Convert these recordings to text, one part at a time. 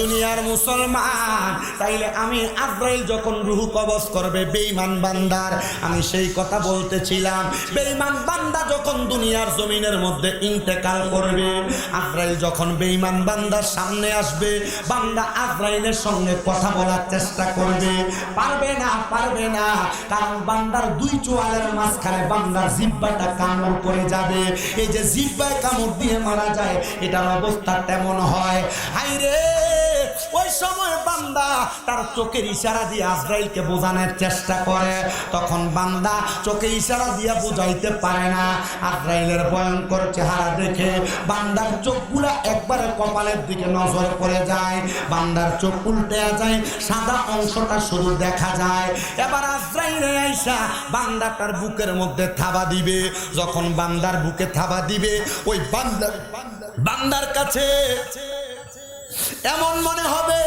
দুনিয়ার মুসলমান, তাইলে আমি আজরাইল যখন রুহু কবজ করবে, বেঈমান বান্দার, আমি সেই কথা বলতেছিলাম। বেঈমান বান্দা যখন দুনিয়ার জমিনের মধ্যে ইন্তেকাল করবে আজরাইল যখন বেঈমান বান্দার সামনে আসবে, বান্দা আজরাইলের সঙ্গে কথা বলার চেষ্টা করবে। পারবে না পারবে না, কারণ বান্দার দুই চোয়ালের মাঝখানে বান্দার জিব্বাটা কামড় করে যাবে। এই যে জিব্বায় কামড় দিয়ে মারা যায়, এটার অবস্থা তেমন হয়। হাই রে ওই সময় বান্দা তার চোখের ইশারা দিয়ে আজরাইলকে বোঝানোর চেষ্টা করে। তখন বান্দা চোখে ইশারা দিয়ে বুঝাইতে পারে না। আজরাইলের ভয়ঙ্কর চেহারা দেখে বান্দার চোখগুলা একবারে কপালের দিকে নজর পড়ে যায়। বান্দার চোখ উল্টে যায়, সাদা অংশটা শুধু দেখা যায়। এবার আজরাইলে আইসা বান্দাটার বুকের মধ্যে থাবা দিবে। যখন বান্দার বুকে থাবা দিবে, ওই বান্দার বান্দার কাছে এমন মনে হবে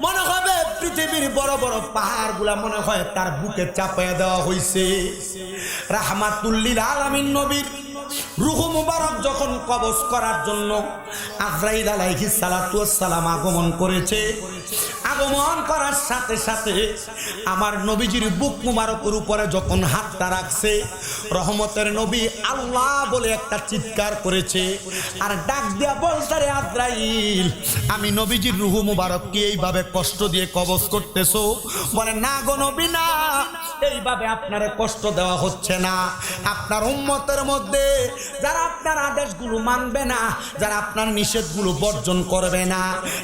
মনে হবে পৃথিবীর বড় বড় পাহাড়গুলা মনে হয় তার বুকে চাপায় দেওয়া হয়েছে রাহমাতুল্লিল আলামিন নবীর রুহু মুবারক যখন কবজ করার জন্য আজরাইল আলাইহিস সালাতু সালাম আগমন করেছে, আগমন করার সাথে সাথে আমার নবীজির বুক মুবারকের উপরে যখন হাতটা রাখছে, রহমতের নবী আল্লাহ বলে একটা চিৎকার করেছে, আর ডাক দিয়া বলছে, রে আজরাইল, আমি নবীজির রুহু মুবারককে এইভাবে কষ্ট দিয়ে কবজ করতেছো? বলে, না গো নবী, না। এইভাবে আপনারে কষ্ট দেওয়া হচ্ছে না। আপনার উম্মতের মধ্যে যারা আপনার আদেশগুলো মানবে না, যারা আপনার নিষেধগুলো বর্জন করবে না,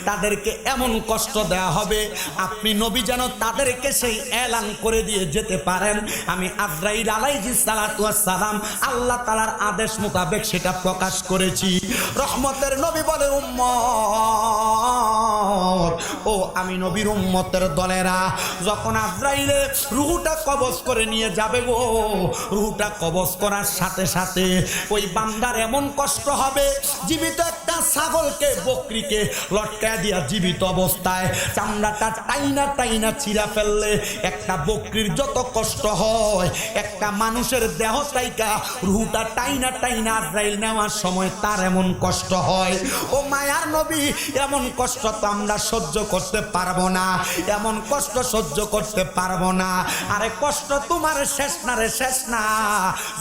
তাদেরকে এমন কষ্ট দেওয়া হবে, আপনি নবী যেন তাদেরকে সেই এলান করে দিয়ে যেতে পারেন। আমি আজরাইল আলাইহি সালাতু সালাম আল্লাহ তালার আদেশ মোতাবেক সেটা প্রকাশ করেছি। রহমতের নবী বলে, উম্মত, ও আমি নবীর উম্মতের দলেরা। যখন আজরাইলে রুহুটা কবজ করে নিয়ে যাবে গো। রুহুটা কবজ করার সাথে সাথে ওই বান্দার এমন কষ্ট হবে, জীবিত একটা ছাগলকে, বকরিকে লটকা দিয়া জীবিত অবস্থায় চামড়াটা টাইনা টাইনা ছিঁড়া ফেললে একটা বকরির যত কষ্ট হয়, একটা মানুষের দেহ চাইকা রুহুটা টাইনা টাইনা আজরাইল নেওয়ার সময় তার এমন কষ্ট হয়। ও মায়ার নবী, এমন কষ্ট তো আমরা সহ্য করতে পারব না, এমন কষ্ট সহ্য করতে পারব না। আরে কষ্ট তোমার শেষ না রে, শেষ না।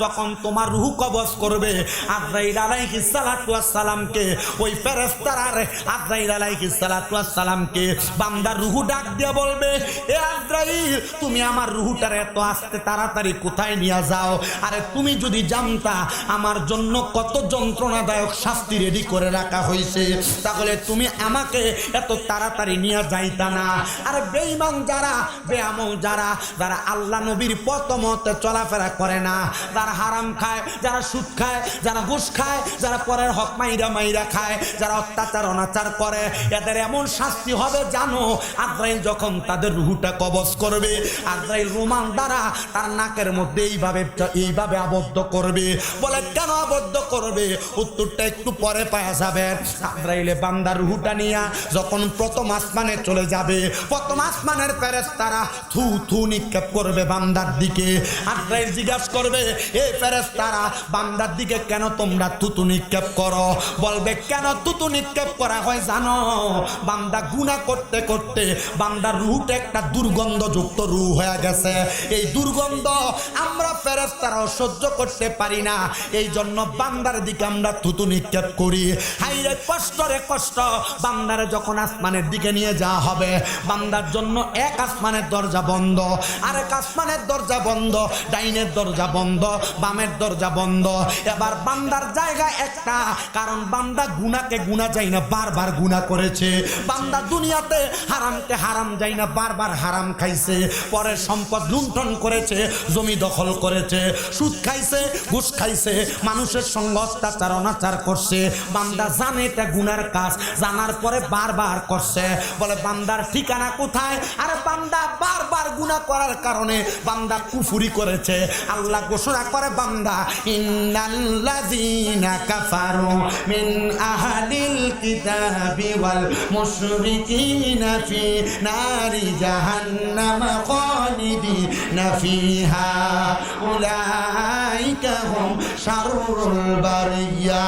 যখন তোমার রুহু কবজ করবে, আজরাইল আলাইহিস সালাতু সালামকে ওই ফেরেশতারা রে, আজরাইল আলাইহিস সালাতু সালামকে বান্দার রুহু ডাক দিয়ে বলবে, এ আজরাইল, তুমি আমার রুহুটার এত আস্তে তাড়াতাড়ি কোথায় নিয়ে যাও? আরে তুমি যদি জানতা, আমার জন্য কত যন্ত্রণাদায়ক শাস্তি রেডি করে রাখা হয়েছে তাহলে তুমি আমাকে এত তাড়াতাড়ি নিয়ে যাইতা না। আরে বেঈমান যারা বেআমল যারা যারা আল্লাহ নবীর পথ মতে চলাফেরা করে না। যারা হারাম খায়, যারা সুদ খায়, যারা ঘুষ খায়, যারা পরের হক মাইরা মাইরা খায়, যারা অত্যাচার, অনাচার করে, এদের এমন শাস্তি হবে জানো, আজরাইল যখন তাদের রুহুটা কবজ করবে, আজরাইল রুমান দ্বারা তার নাকের মধ্যে এইভাবে এইভাবে আবদ্ধ করবে। বলে, কেন আবদ্ধ করবে? উত্তরটা একটু পরে পাওয়া যাবে। আজরাইলে বান্দার রুহুটা নিয়া যখন প্রথম আসমানে চলে যাবে, প্রথম আসমানের প্যারেস তারা থু থু নিক্ষেপ করবে। বান্দার দিকে। আজরাইল জিজ্ঞাসা করবে, এ প্যারেস তারা বান্দার দিকে কেন তোমরা থুতু নিক্ষেপ করো? বলবে, কেন থুতু নিক্ষেপ করা হয় জানো? বান্দা গুণা করতে করতে বান্দার রুহটা একটা দুর্গন্ধযুক্ত রু হয়ে গেছে। এই দুর্গন্ধ আমরা ফেরেস্তারাও সহ্য করতে পারি না। এই জন্য বান্দার দিকে আমরা থুতু নিক্ষেপ করি। হাইরে, কষ্ট রে কষ্ট। বান্দারে যখন আসমানের দিকে নিয়ে যাওয়া হবে, বান্দার জন্য এক আসমানের দরজা বন্ধ। আরেক আসমানের দরজা বন্ধ, ডাইনের দরজা বন্ধ, বামের দরজা বন্ধ। এবার বান্দার জায়গা একটা, কারণ বান্দা গুনাকে গুনা যায় না, বারবার গুনা করেছে। বান্দা দুনিয়াতে হারামকে হারাম যায় না, বারবার হারাম খাইছে। পরের সম্পদ লুণ্ঠন করেছে, জমি দখল করেছে, সুদ খাইছে, ঘুষ খাইছে, মানুষের সঙ্গে অত্যাচার, অনাচার করছে। বান্দা জানে এটা গুনার কাজ, জানার পরে বারবার করছে। বলে, বান্দার ঠিকানা কোথায়? আর, বান্দা বারবার গুনাহ করার কারণে বান্দা কুফুরি করেছে। আল্লাহ ঘোষণা করে বান্দা, ইন্নাল্লাযীনা কাফারু মিন আহলিল কিতাবি ওয়াল মুশরিকিনা ফি নারি জাহান্নাম খালিদিনা ফিহা। উলাইকা হুম শাররুল বারিয়া।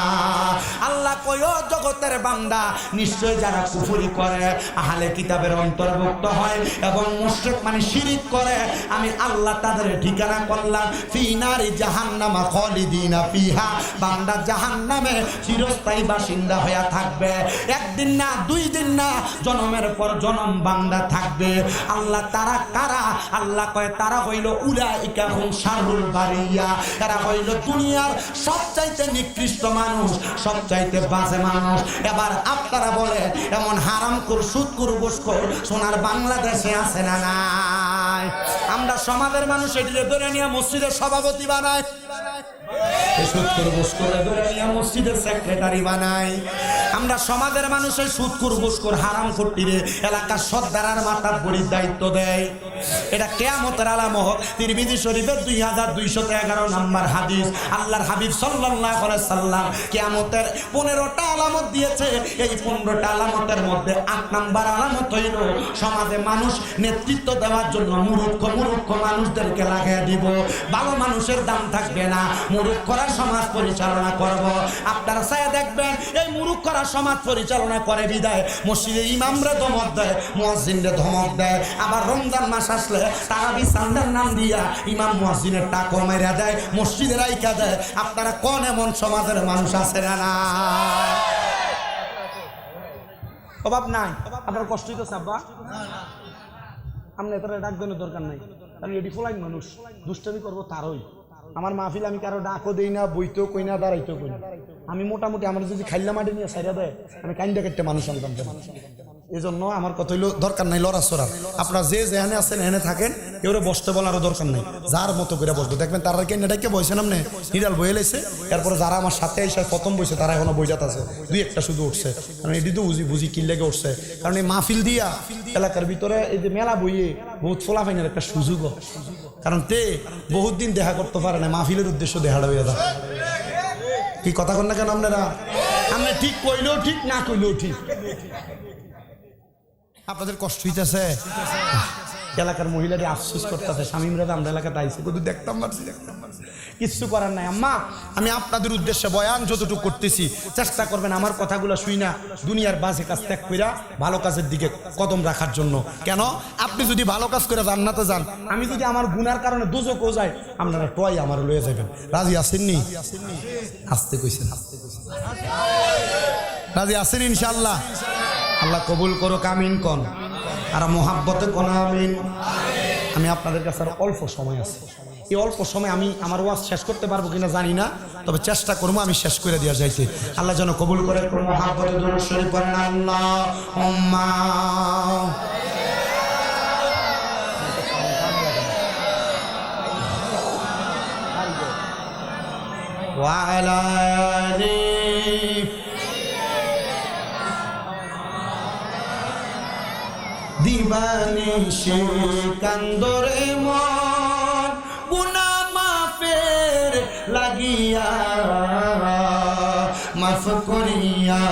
আল্লাহ কয় জগতের বান্দা নিশ্চয় যারা কুফুরি করে, আহলে কিতাবের অন্তর্ভুক্ত হয় এবং মুশরিক মানে শিরিক করে। আমি আল্লাহ তাদের ঠিকানা করলাম ফিনারি জাহান্নামা খালিদিনা ফিহা। বান্দা জাহান্নামে চিরস্থায়ী বাসিন্দা হয়ে থাকবে। একদিন না, দুই দিন না, জনমের পর জনম বান্দা থাকবে। আল্লাহ তারা কারা? আল্লাহ কয়, তারা হইল উলা ইকা হুম শারুল বারিয়া। এরা হইল দুনিয়ার সবচাইতে নিকৃষ্ট মানুষ, সবচাইতে বাজে মানুষ। এবার আপনারা বলে এমন হারাম কর সুদ কর সোনার বাংলাদেশে আছে না নাই? আমরা সমাজের মানুষ এটিকে ধরে নিয়ে মসজিদের সভাপতি বানায় আল্লাহর হাবিব সাল্লাম কেয়ামতের পনেরোটা আলামত দিয়েছে। এই পনেরোটা আলামতের মধ্যে আট নাম্বার আলামত হইল, সমাজে মানুষ নেতৃত্ব দেওয়ার জন্য মানুষদেরকে লাগিয়ে দিব। ভালো মানুষের দাম থাকবে না। মুরুক্ষরা সমাজ পরিচালনা করব। আপনারা চাই দেখবেন, এই মুরুক্ষরা সমাজ পরিচালনা করে বিদায়। মসজিদে ইমামরা ধমক দেয়, মুয়াজ্জিনরে ধমক দেয়। আবার রমজান মাস আসলে তারাবি সান্দার নাম দিয়া ইমাম মুয়াজ্জিনের টাকা মেরা দেয় মসজিদের আইকা দেয়। আপনারা কোন এমন সমাজের মানুষ আছে না? না অভাব নাই। আপনার কষ্ট হইতেছে, আব্বা? আমরা এত ডাক দরকার নাই। কারণ এটি ফোলাইন মানুষ। দুষ্টামি করব তারই। আমার মাহফিল আমি কারও ডাকও দেই না, বইতেও কই না, দাঁড়াইতেও কই না। আমি মোটামুটি আমার যদি খাইলা মাটি নিয়ে সাইডা দেয়, আমি কাইন্ডা কেটে মানুষ আনতাম এই জন্য আমার কথা হইল, দরকার নাই লড়া সরার আপনারা যে যেখানে আছেন, এখানে থাকেন কেউ বসতে বলারও দরকার নাই। যার মতো করে বসবো। দেখবেন তারা কে নেটাকে বসে নামনে নিরাল বয়ে লাইছে। এরপরে যারা আমার সাথে এসে প্রথম বইছে, তারা এখনও বইজাত আছে। দুই একটা শুধু উঠছে। কারণ এটি তো বুঝি বুঝি কি লেগে উঠছে। কারণ এই মাহফিল দিয়া এলাকার ভিতরে এই যে মেলা বইয়ে বহুত ফোলাফাইনের একটা সুযোগ কারণ তে বহুত দিন দেখা করতে পারে না, মাহফিলের উদ্দেশ্য দেখা হয়ে যায় কি কথা কন না কেন আপনারা? আপনি ঠিক কইলেও ঠিক, না কইলেও ঠিক। আপনাদের কষ্ট হইতেছে। এলাকার মহিলাদের আফসোস করতেছে। স্বামীমরা আমরা এলাকাতে আইসি শুধু দেখতাম পারছি দেখতাম পারছি কিচ্ছু করার নাই। আম্মা আমি আপনাদের উদ্দেশ্যে বয়ান যতটুকু করতেছি চেষ্টা করবেন আমার কথাগুলো শুই না। দুনিয়ার বাজে কাজ ত্যাগ কইরা ভালো কাজের দিকে কদম রাখার জন্য। কেন? আপনি যদি ভালো কাজ করে জান্নাতে যান আমি যদি আমার গুনার কারণে দুজকও যাই আপনারা টয় আমার লয়ে যাবেন। রাজি আসেননি আসতে কইছেন আসতে কইছেন। রাজি আসেন ইনশাল্লাহ আল্লাহ কবুল করো কামিন কন। আর মোহাব্বতে কোন আমিন আমি আপনাদের কাছে আর অল্প সময় আছে এই অল্প সময় আমি আমার ওয়াজ শেষ করতে পারবো কিনা জানি না তবে চেষ্টা করবো আমি শেষ করে দেওয়া যাইতে আল্লাহ যেন কবুল করে মোহাব্বতে দরুদ শরীফ পড়েন আল্লাহুম্মা وعلى آله দিবানে সে কান্দরে মন গুনা মাফের লাগিয়া মাফ করিয়া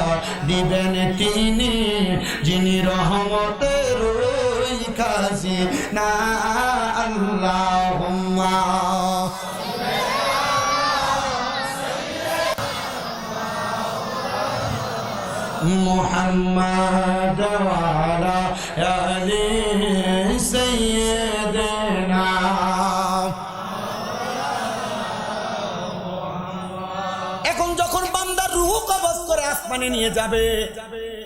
দিবেন তিনি যিনি রহমতের ওই কাজে না আল্লাহ محمد وعلى এখন যখন বান্দার রুহু কবজ করে আসমানে নিয়ে যাবে,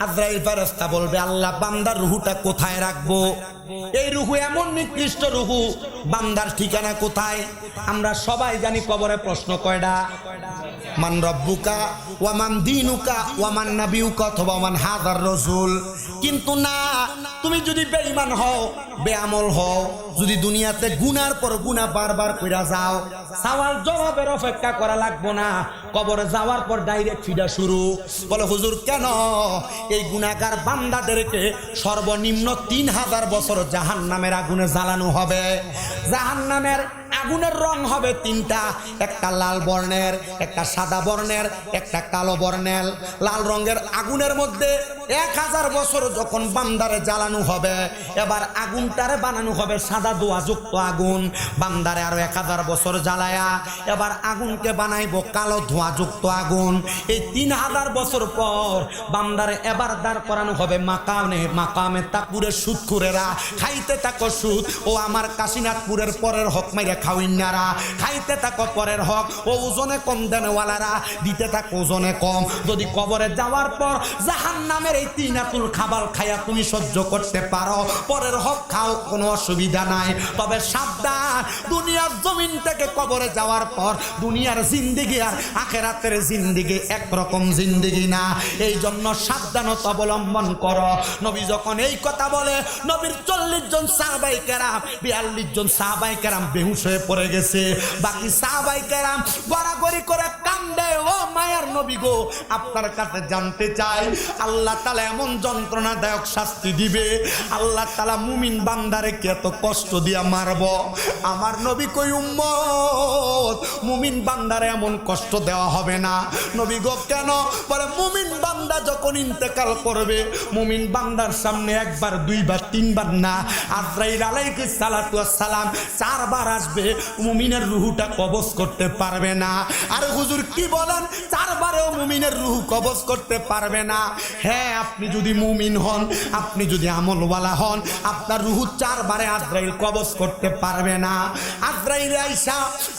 আজরাইল ফেরেশতা বলবে, আল্লাহ, বান্দার রুহুটা কোথায় রাখব? এই রুহু এমন নিকৃষ্ট রুহু, বান্দার ঠিকানা কোথায়? আমরা সবাই জানি কবরে প্রশ্ন কয়টা মান রব্বুকা ওয়ামান দিনুকা ওয়ামান নাবিউকা অথবা ওয়ামান হাজার রসুল। কিন্তু না, তুমি যদি বেঈমান হও, বেআমল হও, যদি দুনিয়াতে গুনার পর গুনাহ বারবার কইরা যাও, সওয়াল জবাবের অপেক্ষা করা লাগবো না। কবরে যাওয়ার পর ডাইরেক্ট ফিডা শুরু। বলে, হুজুর, কেন? এই গুনাহগার বান্দাদেরকে সর্বনিম্ন তিন হাজার বছর জাহান নামের আগুনে জ্বালানো হবে। জাহান নামের আগুনের রং হবে তিনটা। একটা লাল বর্ণের, একটা সাদা বর্ণের, একটা কালো বর্ণের। লাল রঙের আগুনের মধ্যে এক হাজার বছর যখন বান্দারে জ্বালানো হবে, এবার আগুনটারে বানানো হবে সাদা দোয়াযুক্ত আগুন। বান্দারে আরও এক হাজার বছর জ্বালায়া এবার আগুনকে বানাইব কালো ধোঁয়াযুক্ত আগুন। এই তিন হাজার বছর পর বান্দারে এবার দাঁড় করানো হবে মাকামে মাকামে তাকুরে সুদ কুরেরা খাইতে থাকো সুদ। ও আমার কাশীনাথপুরের পরের হক মাইরা খাওয়াইনারা খাইতে থাকো পরের হক। ও ওজনে কম দেনওয়ালারা, দিতে থাকো ওজনে কম। যদি কবরে যাওয়ার পর জাহান নামের এই তিন আতুল খাবার তুমি সহ্য করতে পারো, পরের হক খাও, কোনো অসুবিধা নাই। তবে সাবধান, দুনিয়ার জমিন থেকে কবরে যাওয়ার পর দুনিয়ার জিন্দিগি আর আখেরাতের জিন্দিগি একরকম জিন্দিগি না। এই জন্য সাবধানতা অবলম্বন করো। নবী যখন এই কথা বলে, নবীর চল্লিশ জন সাহাবাই কেরাম, বিয়াল্লিশ জন সাহাবাই কেরাম বেহুশ হয়ে পড়ে গেছে। বাকি সাহাবাই কেরাম গড়াগড়ি করে কান্দে, ও মায়ার নবী গো, আপনার কাছে জানতে চাই, আল্লাহ তালা এমন যন্ত্রণাদায়ক শাস্তি দিবে। আল্লাহ তালা মুমিন বান্দারে কে এত কষ্ট দিয়া মারব? আমার নবী কই, উম্মত, মুমিন বান্দারে এমন কষ্ট দেওয়া হবে না। নবী গো, কেন? বলে, মুমিন বান্দা যখন ইন্তেকাল করবে, মুমিন বান্দার সামনে একবার, দুইবার, তিনবার না। আজরাইল আলাইকে সালাতু সালাম চারবার আসবে মুমিনের রুহুটা কবজ করতে পারবে না। আর হুজুর, কি বলেন? চারবারেও মুমিনের রুহু কবজ করতে পারবে না। হ্যাঁ আপনি যদি মুমিন হন, আপনি যদি আমলওয়ালা হন, আপনার রুহু চারবারে আজরাইল কবজ করতে পারবে না। আজরাইল আইসা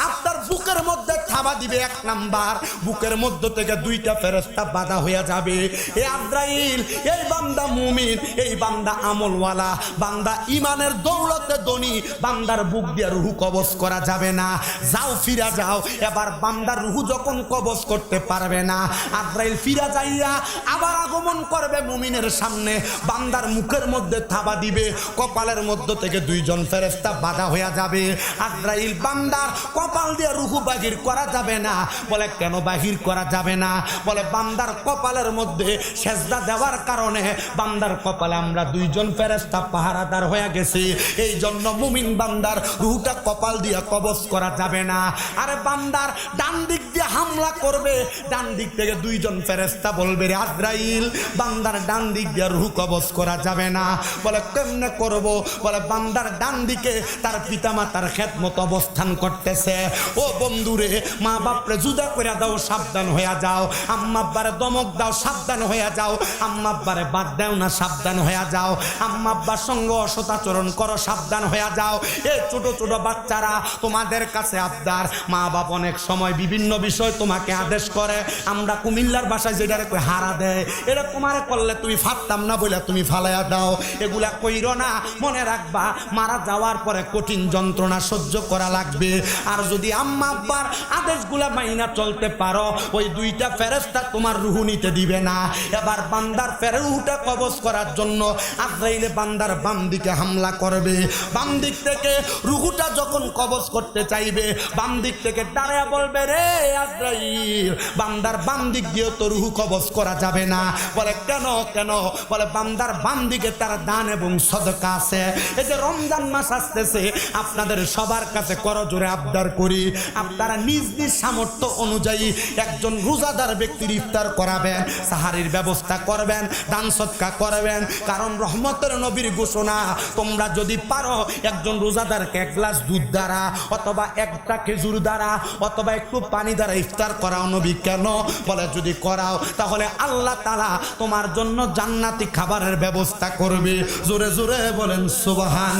আপনার বুকের মধ্যে থাবা দিবে এক নাম্বার। বুকের মধ্য থেকে দুইটা ফেরস্তা বাধা হইয়া যাবে। এ আজরাইল, এই বান্দা মুমিন, এই বান্দা আমলওয়ালা। বান্দা ইমানের দৌলতে দনি বান্দার বুক দিয়ে রুহু কবজ করা যাবে না। যাও, ফিরা যাও। এবার বান্দার রুহু যখন কবজ করতে পারবে না, আজরাইল ফিরা যাইয়া আবার আগমন করবে মুমিনের সামনে। বান্দার মুখের মধ্যে থাবা দিবে, কপালের মধ্য থেকে দুইজন ফেরেস্তা বাধা হইয়া যাবে। আজরাইল বান্দার কপাল দিয়ে রুহু বাহির করা যাবে না। বলে, কেন বাহির করা যাবে না? বলে, বান্দার কপালের মধ্যে সেজদা দেওয়ার কারণে বান্দার কপালে আমরা দুইজন ফেরেস্তা পাহারাদার হয়ে গেছি। এই জন্য মুমিন বান্দার রুহুটা কপাল দিয়ে কবজ করা যাবে না। আরে বান্দার ডান দিক দিয়ে হামলা করবে, ডান দিক থেকে দুইজন ফেরেস্তা বলবে, রে আজরাইল, বান্দার ডান দিক দিয়ে রুহু কবজ করা যাবে না। বলে, কেমনে করব? বলে, বান্দার ডান দিকে তার পিতামাতার খেদমত অবস্থান করতেছে। ও বন্ধুরে মা বাপরে জুদা করে দাও, সাবধান হইয়া যাও। আম্মা আব্বারে দমক দাও, সাবধান হইয়া যাও। আম্মা আব্বারে বাদ দাও না, সাবধান হইয়া যাও। আম্মা আব্বার সঙ্গে অসদাচরণ করো, সাবধান হইয়া যাও। এ ছোট ছোট বাচ্চারা তোমাদের কাছে আবদার। মা বাপ অনেক সময় বিভিন্ন বিষয় তোমাকে আদেশ করে। আমরা কুমিল্লার বাসায় যেটা কই হারা দেয় এটা তোমারে করলে তুমি ফাটতাম না বলে তুমি ফালাইয়া দাও। এগুলা কইরো না, মনে রাখবা, মারা যাওয়ার পরে কঠিন যন্ত্রণা সহ্য করা লাগবে। আর যদি আম্মা আব্বার আদেশগুলা মাইনা চলতে পারো, ওই দুইটা ফেরেস্তা তোমার রুহু নিতে দিবে না। এবার বান্দার ফেরুটা কবজ করার জন্য আজরাইলে বান্দার বাম দিকে হামলা করবে। বাম দিক থেকে রুহুটা যখন কবজ করতে চাইবে। বাম দিক থেকে দাঁড়ায় বলবে, রে আজরাইল, বান্দার বাম দিক দিয়ে তো রুহু কবজ করা যাবে না। বলে, কেন কেন? বলে, বান্দার বাম দিকে তার দান এবং সদকা আছে। এই যে রমজান মাস আসতেছে, আপনাদের সবার কাছে করজোরে আবদার করি। আপনারা নিজ নিজ সামর্থ্য অনুযায়ী একজন রোজাদার ব্যক্তির ইফতার করাবেন, সাহারির ব্যবস্থা করবেন, দান সৎকা করবেন। কারণ রহমতের নবীর ঘোষণা, তোমরা যদি পারো, একজন রোজাদারকে এক গ্লাস দুধ দ্বারা, অথবা একটা খেজুর দ্বারা, অথবা একটু পানি দ্বারা ইফতার করাও নবী কেন? বলে, যদি করাও, তাহলে আল্লাহ তালা তোমার জন্য জান্নাতি খাবারের ব্যবস্থা করবে। জোরে জোরে বলেন, সুবাহান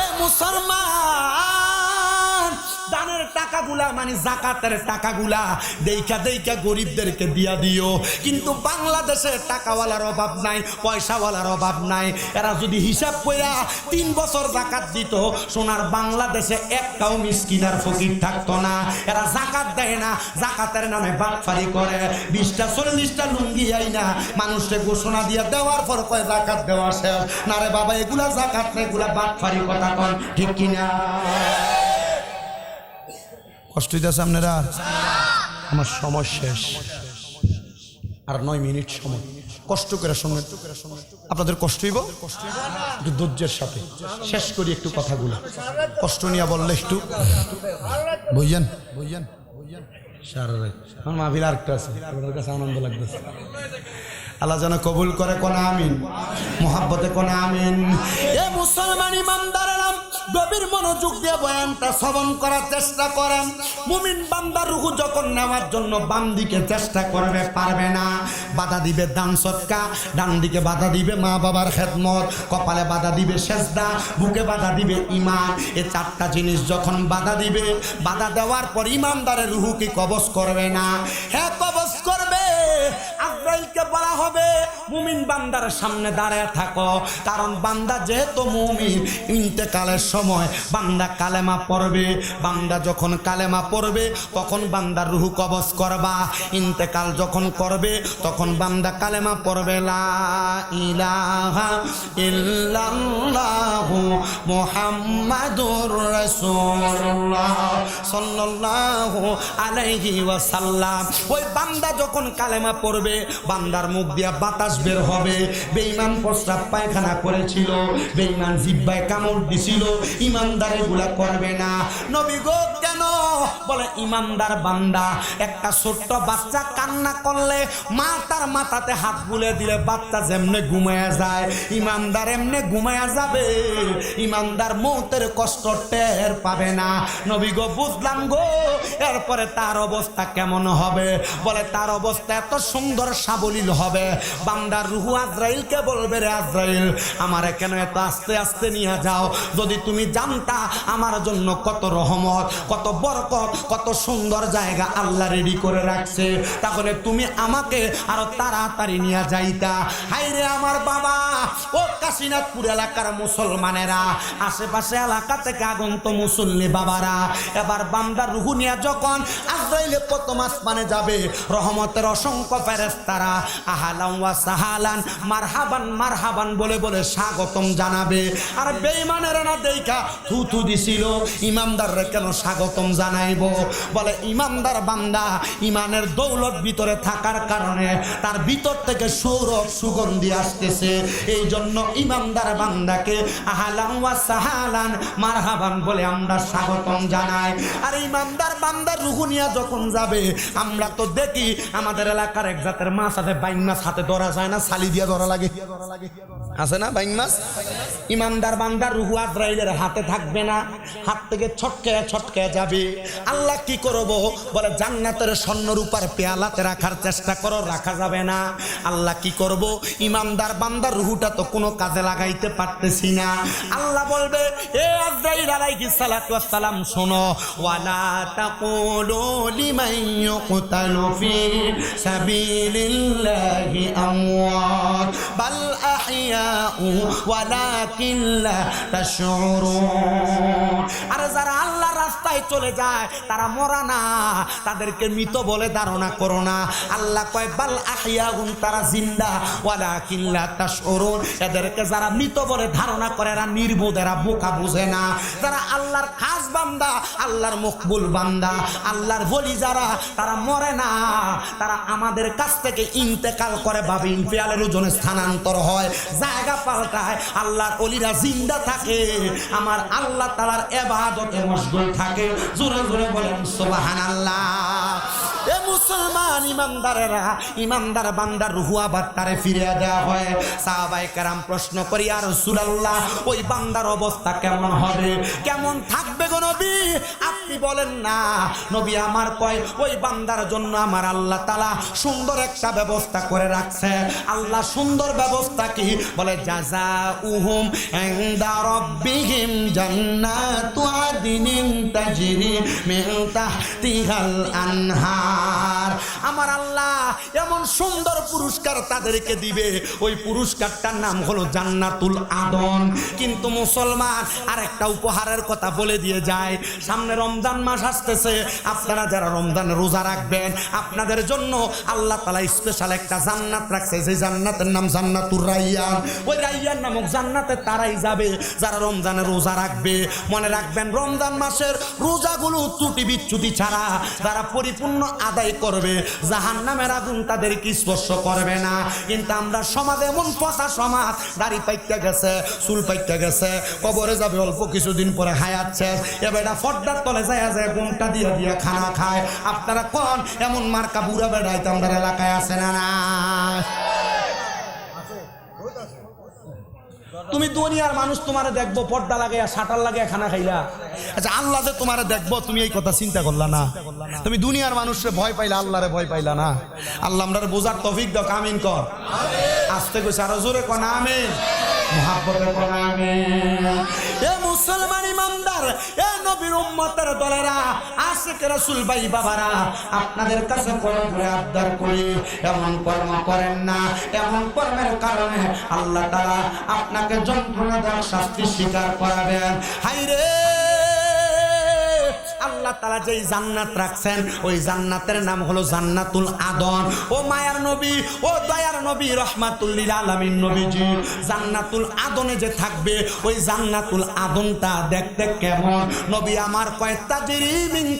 এ মুসলমান টাকাগুলা মানে জাকাতের টাকাগুলা দেইখা দেইখা গরিবদেরকে দিয়া দিও। কিন্তু বাংলাদেশে টাকাওয়ালার অভাব নাই, পয়সাওয়ালার অভাব নাই। এরা যদি হিসাব কইরা তিন বছর জাকাত দিত, সোনার বাংলাদেশে একটাও মিসকিনার ফকির থাকতো না। এরা জাকাত দেয় না, জাকাতের নামে বাটফারি করে। বিশটা, চল্লিশটা লুঙ্গি আই না মানুষকে ঘোষণা দিয়ে দেওয়ার পর কয় জাকাত দেওয়া শেষ? না রে বাবা, এগুলা জাকাত না, এগুলা বাটফারি কথা কন, ঠিক কিনা? কষ্ট হইতেছে আপনারা আমার সময় শেষ। আর নয় মিনিট সময়। কষ্ট করে শোনেন আপনাদের কষ্ট হইব? একটু ধৈর্যের সাথে। শেষ করি একটু কথাগুলো। কষ্ট নিয়ে বললে একটু সারা রাত আমার মাহফিল আরেকটা আছে। ওদের কাছে আনন্দ লাগতেছে। আল্লাহ যেন কবুল করে কোন আমিন। মোহাব্বতে কোন আমিন। এ মুসলমান ইমানদারেরাম গভীর মনোযোগ দিয়ে বয়ানটা শ্রবণ করার চেষ্টা করেন। মুমিন বান্দার রুহু যখন নেওয়ার জন্য বাম দিকে চেষ্টা করবে, পারবে না। বাধা দিবে দান সৎকা ডান দিকে বাধা দিবে মা বাবার খেদমত, কপালে বাধা দিবে সেজদা, বুকে বাধা দিবে ইমান এ চারটা জিনিস যখন বাধা দিবে, বাধা দেওয়ার পর ইমানদারের রুহু কি কবজ করবে না? হ্যাঁ কবজ করবে। আজরাইলকে বলা হবে, মুমিন বান্দার সামনে দাঁড়ায় থাকো। কারণ বান্দা যেহেতু মুমিন, ইন্তেকালের সময় বান্দা কালেমা পড়বে। বান্দা যখন কালেমা পড়বে, তখন বান্দার রুহু কবজ করবা। ইন্তেকাল যখন করবে, তখন বান্দা কালেমা পড়বে, লা ইলাহা ইল্লাল্লাহু মুহাম্মাদুর রাসূলুল্লাহ সাল্লাল্লাহু আলাইহি ওয়াসাল্লাম। ওই বান্দা যখন কালেমা পড়বে বান্দার মুখ দিয়া বাতাস বের হবে। বেইমান প্রস্রাব পায়খানা করেছিল বেইমান জিব্বায় কামড় দিছিল ইমানদারে গুলা করবে না। নবী গো, কেন বলে, ইমানদার বান্দা, একটা ছোট্ট বাচ্চা কান্না করলে মা তার মাথাতে হাত বুলে দিলে বাচ্চা যেমনে ঘুমায়া যায়, ইমানদার এমনে ঘুমায়া যাবে। ইমানদার মৌতের কষ্ট টের পাবে না। নবী গো, বুঝলাম গো, এরপরে তার অবস্থা কেমন হবে? বলে, তার অবস্থা এত সুন্দর সাবলীল হবে। বান্দার রুহু আজরাইলকে বলবে, রে আজরাইল, আমার কেন এত আস্তে আস্তে নিয়ে যাও? যদি তুমি জানতা, আমার জন্য কত রহমত, কত বরকত কত সুন্দর জায়গা আল্লাহ রেডি করে রাখছে। তাহলে তুমি আমাকে আরও তাড়াতাড়ি নিয়ে যাইতা। হাইরে আমার বাবা, ও কাশীনাথপুর এলাকার মুসলমানেরা, আশেপাশে এলাকা থেকে আগন্ত মুসল্লি বাবারা, এবার বান্দার রুহু নিয়ে যখন আজরাইলে প্রথম আসমানে যাবে, রহমতের অসংখ্য ফেরেস্তারা আহালাম ওয়া সাহালান, মারহাবান মারহাবান বলে বলে স্বাগতম জানাবে। আর বেঈমানেরা না দেখা থু থু দিছিল ইমানদাররা কেন স্বাগতম জানাইব বলে, ইমানদার বান্দা, ইমানের দৌলত ভিতরে থাকার কারণে তার ভিতর থেকে সৌরভ সুগন্ধি আসতেছে। এই জন্য ইমানদার বান্দাকে আহালাম ওয়া সাহালান মারহাবান বলে আমরা স্বাগতম জানাই। আর ইমানদার বান্দা রুহুনিয়া যখন যাবে, আমরা তো দেখি আমাদের এলাকার এক জাতের মাছ আছে, বাইন মাছ হাতে ধরা যায় না সালি দিয়া ধরা লাগে। আছে না বাইন মাছ? ইমানদার বান্দার রুহু আজরাইলের হাতে থাকবে না, হাত থেকে ছটকে ছটকে যাবে। আল্লাহ কি করব? বলে, জান্নাতের স্বর্ণ রূপার পেয়ালাতে রাখার চেষ্টা করো, রাখা যাবে না। আল্লাহ কি করব? ইমানদার বান্দার রুহুটা তো কোনো কাজে লাগাইতে পারতেছি না। আল্লাহ বলবে, এ আজরাইল যারা আল্লাহ রাস্তায় চলে যায় তারা মরা না। তাদেরকে মৃত বলে ধারণা করো না। আল্লাহ কয়, বাল আহিয়াগুন তারা জিন্দা। ওয়ালা কিল্লা তাশউরুন। এদেরকে যারা মৃত বলে ধারণা করে, এরা নির্বোধ, এরা বোকা বুঝে না। যারা আল্লাহর খাস বান্দা, আল্লাহর মকবুল বান্দা, আল্লাহর বলি যারা, তারা মরে না। তারা আমাদের কাছ থেকে ইন্তেকাল করে ভাবে, ইনফিয়ালের ওজনে স্থানান্তর হয়, জায়গা পাল্টায়। আল্লাহর অলিরা জিন্দা থাকে, আমার আল্লাহ তালার এবাদতে মশগুল থাকে। জোরে জোরে বলেন সোবাহান আল্লাহ এ মুসলমান ইমানদারেরা, ইমানদার বান্দার রুহু আবার ফিরিয়ে দেওয়া হয়। সাহাবাই কারাম প্রশ্ন করি আর সুরাল্লাহ ওই বান্দার অবস্থা কেমন হবে? কেমন থাকবে গো নবী? আপনি বলেন না। নবী আমার কয়, ওই বান্দার জন্য আমার আল্লাহ তালা সুন্দর একটা ব্যবস্থা করে রাখছে। আল্লাহ সুন্দর ব্যবস্থা কি? বলে জাজা উহুম রাব্বিহিম জান্নাতু আদিনিন তাজরি মিন তাহতিহাল আনহার। আমার আল্লাহ এমন সুন্দর পুরস্কার তাদেরকে দিবে। ওই পুরস্কারটার নাম হলো জান্নাতুল আদন। কিন্তু মুসলমান আর একটা উপহারের কথা বলে দিয়ে যায়। সামনে রমজান রমজান মাস আসতেছে, আপনারা যারা রমজান রোজা রাখবেন, আপনাদের জন্য আল্লাহ তালা স্পেশাল একটা জান্নাত রাখছে সেই জান্নাতের নাম জান্নাতুর রাইয়ান। ওই রাইয়ান নামক জান্নাতে তারাই যাবে, যারা রমজানে রোজা রাখবে। মনে রাখবেন, রমজান মাসের রোজাগুলো ত্রুটি বিচ্যুতি ছাড়া যারা পরিপূর্ণ আদায় করবে জাহান নামের আগুন তাদেরকে স্পর্শ করবে না। কিন্তু আমরা সমাজ এমন পচা সমাজ, দাড়ি পাইতে গেছে, চুল পাইতে গেছে, কবরে যাবে, অল্প কিছুদিন পরে হায়াচ্ছে এবার এটা ফর্দার তলে যায় যায় দিয়ে দিয়ে খানা খায়। আপনারা কোন? এমন মার্কা বুড়া বেড়াইতে আমাদের এলাকায় আছে না তুমি দুনিয়ার মানুষ তোমারে দেখব, পর্দা লাগে শাটার লাগে খানা খাইলা। আচ্ছা আল্লাহ যে তোমারে দেখব, তুমি এই কথা চিন্তা করলা না। তুমি দুনিয়ার মানুষরে ভয় পাইলা, আল্লাহরে ভয় পাইলা না। আল্লাহ আমরা বোঝার তফিক দাও কামিন কর। আসতে কইছে আরও জোরে কন মহাব্বতে কন এ মুসলমান ইমানদার, এ নবীর উম্মতের দলেরা আশিক রাসূল ভাই বাবারা, আপনাদের কাছে করে ঘুরে আবদার করি, এমন কর্ম করেন না, এমন কর্মের কারণে আল্লাহ তাআলা আপনাকে যন্ত্রণাদায়ক শাস্তি স্বীকার করাবেন। হাইরে আল্লাহ তালা যেই জান্নাত রাখছেন, ওই জান্নাতের নাম হলো জান্নাতুল আদন। ও মায়ার নবী, ও দয়ার নবী রহমাতুল্লিল নবীজি, জান্নাতুল আদনে যে থাকবে, ওই জান্নাতুল আদনটা দেখতে কেমন? নবী আমার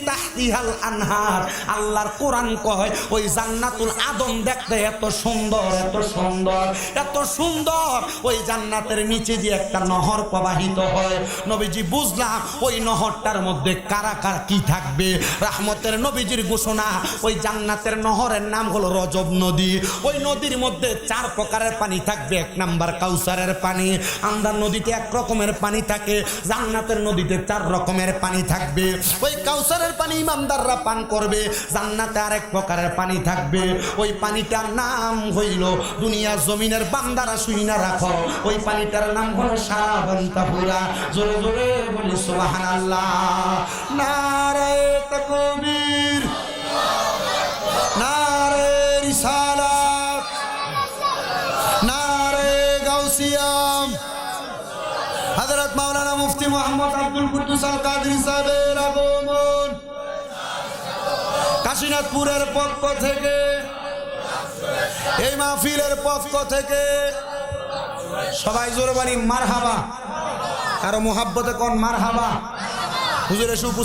তাহতিহাল আনহার। আল্লাহর কোরআন কয়, ওই জান্নাতুল আদন দেখতে এত সুন্দর এত সুন্দর এত সুন্দর। ওই জান্নাতের নিচে যে একটা নহর প্রবাহিত হয়। নবীজি বুঝলাম, ওই নহরটার মধ্যে কারা কারা কি থাকবে। রাহমতের নবীজির ঘোষণা, ওই জান্নাতের নহরের নাম হলো রজব নদী। ওই নদীর মধ্যে চার প্রকারের পানি থাকবে। এক নাম্বার কাউসারের পানি আমদার নদীতে এক রকমের পানি থাকে, জান্নাতের নদীতে চার রকমের পানি থাকবে। ওই কাউসারের পানি ইমানদাররা পান করবে, জান্নাতে আরেক প্রকারের পানি থাকবে। ওই পানিটার নাম হইল দুনিয়া জমিনের বান্দারা শুই না রাখো। ওই পানিটার নাম হলো সাবান্তাপুরা জোরে জোরে বলি সোবাহান আল্লাহ নারে তকবীর নারে রিসালাত। নারে গাউসিয়াম। হযরত মাওলানা মুফতি মোহাম্মদ আব্দুল কুদ্দুস আল আগমন। কাশীনাথপুরের পক্ষ থেকে, এই মাহফিলের পক্ষ থেকে সবাই জোরে বলি মার হাবা কারও মোহাব্বতে কোন মার হাবা হুজুর